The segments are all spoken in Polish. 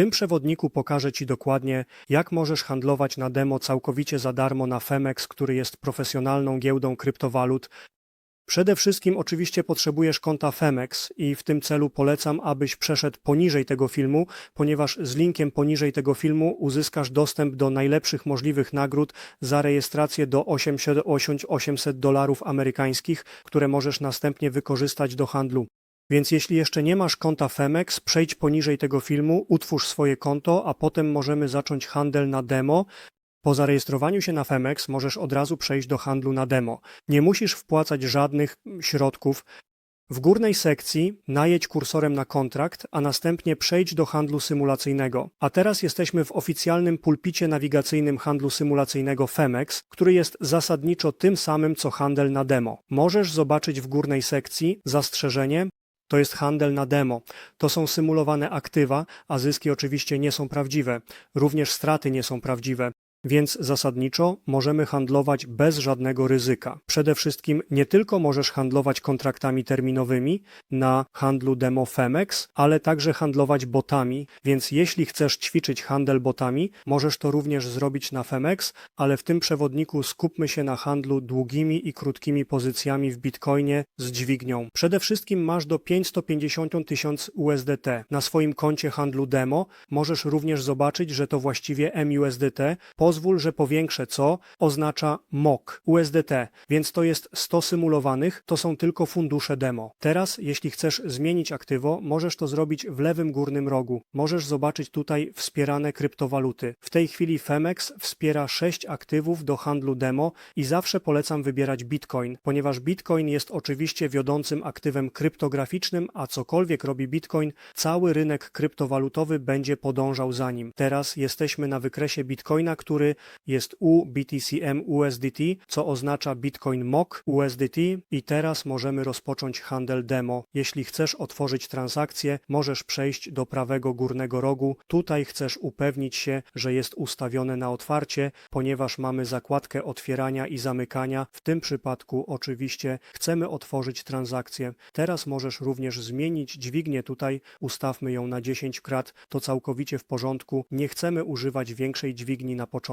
tym przewodniku pokażę Ci dokładnie, jak możesz handlować na demo całkowicie za darmo na Femex, który jest profesjonalną giełdą kryptowalut. Przede wszystkim oczywiście potrzebujesz konta Femex i w tym celu polecam, abyś przeszedł poniżej tego filmu, ponieważ z linkiem poniżej tego filmu uzyskasz dostęp do najlepszych możliwych nagród za rejestrację do 800 800 dolarów amerykańskich, które możesz następnie wykorzystać do handlu. Więc jeśli jeszcze nie masz konta Femex, przejdź poniżej tego filmu, utwórz swoje konto, a potem możemy zacząć handel na demo. Po zarejestrowaniu się na Femex możesz od razu przejść do handlu na demo. Nie musisz wpłacać żadnych środków. W górnej sekcji najedź kursorem na kontrakt, a następnie przejdź do handlu symulacyjnego. A teraz jesteśmy w oficjalnym pulpicie nawigacyjnym handlu symulacyjnego Femex, który jest zasadniczo tym samym co handel na demo. Możesz zobaczyć w górnej sekcji zastrzeżenie, to jest handel na demo. To są symulowane aktywa, a zyski oczywiście nie są prawdziwe. Również straty nie są prawdziwe. Więc zasadniczo możemy handlować bez żadnego ryzyka. Przede wszystkim nie tylko możesz handlować kontraktami terminowymi na handlu demo Femex, ale także handlować botami, więc jeśli chcesz ćwiczyć handel botami, możesz to również zrobić na Femex, ale w tym przewodniku skupmy się na handlu długimi i krótkimi pozycjami w Bitcoinie z dźwignią. Przede wszystkim masz do 550 tysięcy USDT. Na swoim koncie handlu demo możesz również zobaczyć, że to właściwie MUSDT. Pozwól, że powiększę co oznacza MOK USDT, więc to jest 100 symulowanych, to są tylko fundusze demo. Teraz, jeśli chcesz zmienić aktywo, możesz to zrobić w lewym górnym rogu. Możesz zobaczyć tutaj wspierane kryptowaluty. W tej chwili Femex wspiera 6 aktywów do handlu demo i zawsze polecam wybierać Bitcoin, ponieważ Bitcoin jest oczywiście wiodącym aktywem kryptograficznym, a cokolwiek robi Bitcoin, cały rynek kryptowalutowy będzie podążał za nim. Teraz jesteśmy na wykresie Bitcoina, który jest U BTCM USDT, co oznacza Bitcoin MOK USDT i teraz możemy rozpocząć handel demo. Jeśli chcesz otworzyć transakcję, możesz przejść do prawego górnego rogu. Tutaj chcesz upewnić się, że jest ustawione na otwarcie, ponieważ mamy zakładkę otwierania i zamykania. W tym przypadku oczywiście chcemy otworzyć transakcję. Teraz możesz również zmienić dźwignię tutaj, ustawmy ją na 10 krat, to całkowicie w porządku. Nie chcemy używać większej dźwigni na początku.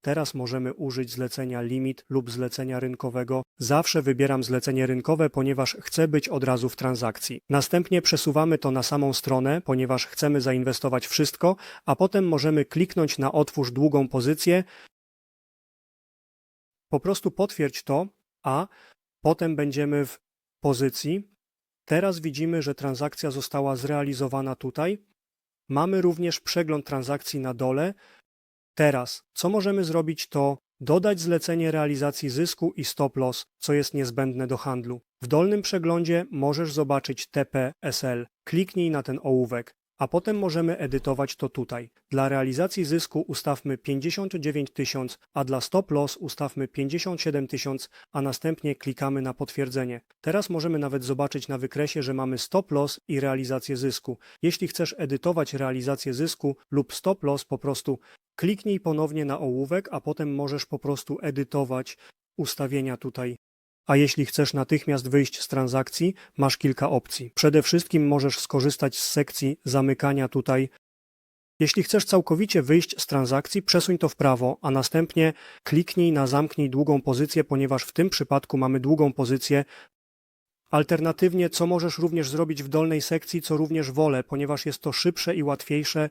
Teraz możemy użyć zlecenia limit lub zlecenia rynkowego. Zawsze wybieram zlecenie rynkowe, ponieważ chcę być od razu w transakcji. Następnie przesuwamy to na samą stronę, ponieważ chcemy zainwestować wszystko, a potem możemy kliknąć na otwórz długą pozycję. Po prostu potwierdź to, a potem będziemy w pozycji. Teraz widzimy, że transakcja została zrealizowana tutaj. Mamy również przegląd transakcji na dole. Teraz, co możemy zrobić, to dodać zlecenie realizacji zysku i stop loss, co jest niezbędne do handlu. W dolnym przeglądzie możesz zobaczyć TP-SL. Kliknij na ten ołówek, a potem możemy edytować to tutaj. Dla realizacji zysku ustawmy 59 tysiąc, a dla stop loss ustawmy 57 tysiąc, a następnie klikamy na potwierdzenie. Teraz możemy nawet zobaczyć na wykresie, że mamy stop loss i realizację zysku. Jeśli chcesz edytować realizację zysku lub stop loss, po prostu kliknij ponownie na ołówek, a potem możesz po prostu edytować ustawienia tutaj a jeśli chcesz natychmiast wyjść z transakcji, masz kilka opcji. Przede wszystkim możesz skorzystać z sekcji zamykania tutaj. Jeśli chcesz całkowicie wyjść z transakcji, przesuń to w prawo, a następnie kliknij na zamknij długą pozycję, ponieważ w tym przypadku mamy długą pozycję. Alternatywnie, co możesz również zrobić w dolnej sekcji, co również wolę, ponieważ jest to szybsze i łatwiejsze,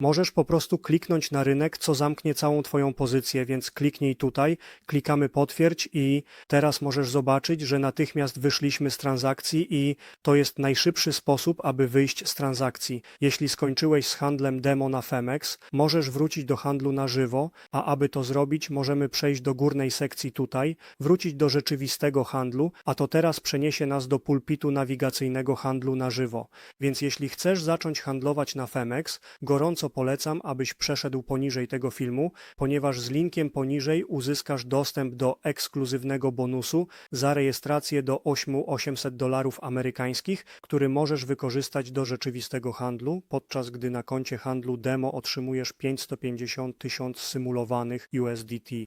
Możesz po prostu kliknąć na rynek, co zamknie całą Twoją pozycję, więc kliknij tutaj, klikamy potwierdź i teraz możesz zobaczyć, że natychmiast wyszliśmy z transakcji i to jest najszybszy sposób, aby wyjść z transakcji. Jeśli skończyłeś z handlem demo na Femex, możesz wrócić do handlu na żywo, a aby to zrobić, możemy przejść do górnej sekcji tutaj, wrócić do rzeczywistego handlu, a to teraz przeniesie nas do pulpitu nawigacyjnego handlu na żywo. Więc jeśli chcesz zacząć handlować na Femex, polecam, abyś przeszedł poniżej tego filmu, ponieważ z linkiem poniżej uzyskasz dostęp do ekskluzywnego bonusu za rejestrację do 8800 dolarów amerykańskich, który możesz wykorzystać do rzeczywistego handlu, podczas gdy na koncie handlu demo otrzymujesz 550 tysiąc symulowanych USDT.